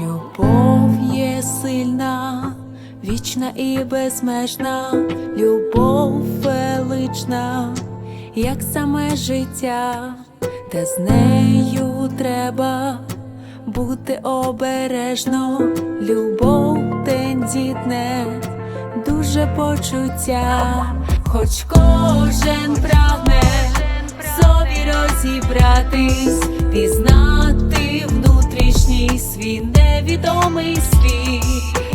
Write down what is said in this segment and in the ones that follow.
Любов є сильна, вічна і безмежна, любов велична, як саме життя, та з нею треба бути обережно, любов тендітне, дуже почуття, хоч кожен прагне собі розібратись, пізнати внутрішній свій невідомий світ,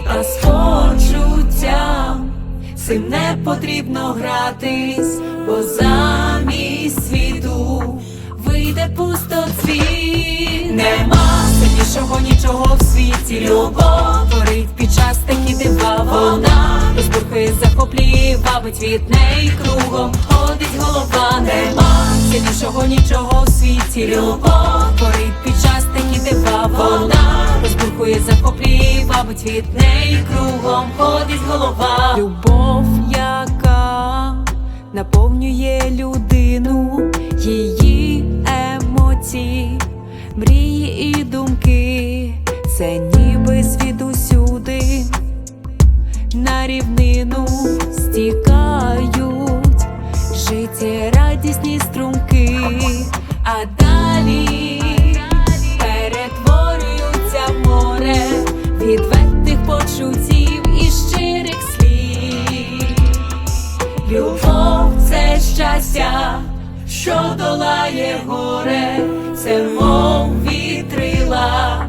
а почуттям цим не потрібно гратись, бо замість світу вийде пустоцвіт. Нема сильнішого нічого в світі. Любов творить під час такі дива. Вона розбурхує, захоплює, вабить від неї кругом. Ходить голова, нема сильнішого нічого в світі. Любов розбурхує, захоплює, вабить від неї кругом. Ходить голова. Любов, яка наповнює людину, її емоції, мрії і думки, це ніби звідусюди на рівнину стікають життєрадісні струмки, а далі відвертих почуттів і щирих слів. Любов це щастя, що долає горе, це мов вітрила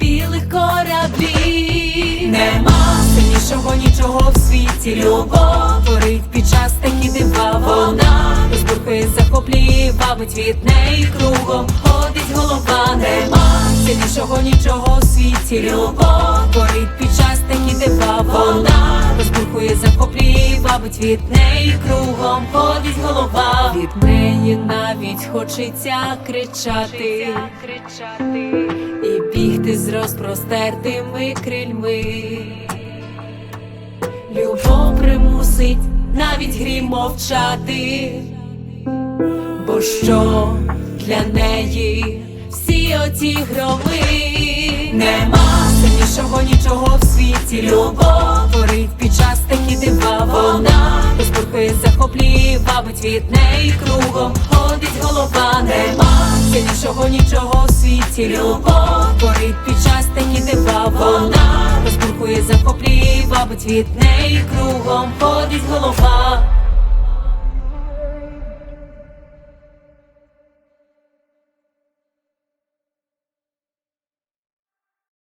білих кораблів. Нема сильнішого нічого в світі. Любов творить під час такі дива. Вона розбурхує, захоплює, вабить від неї кругом. Ходить голова, нема сильнішого нічого в світі. Любов творить під час такі дива. Вона розбурхує, захоплює, вабить від неї кругом. Ходить голова. Від неї навіть хочеться кричати і бігти з розпростертими крильми. Любов примусить навіть грім мовчати, бо що для неї всі оті громи нема сильнішого нічого в світі. Любов творить під час такі дива. Вона розбурхує, захоплює, вабить від неї кругом. Ходить голова, нема сильнішого нічого в світі. Любов творить під час такі дива. Вона розбурхує, захоплює, вабить від неї кругом. Ходить голова.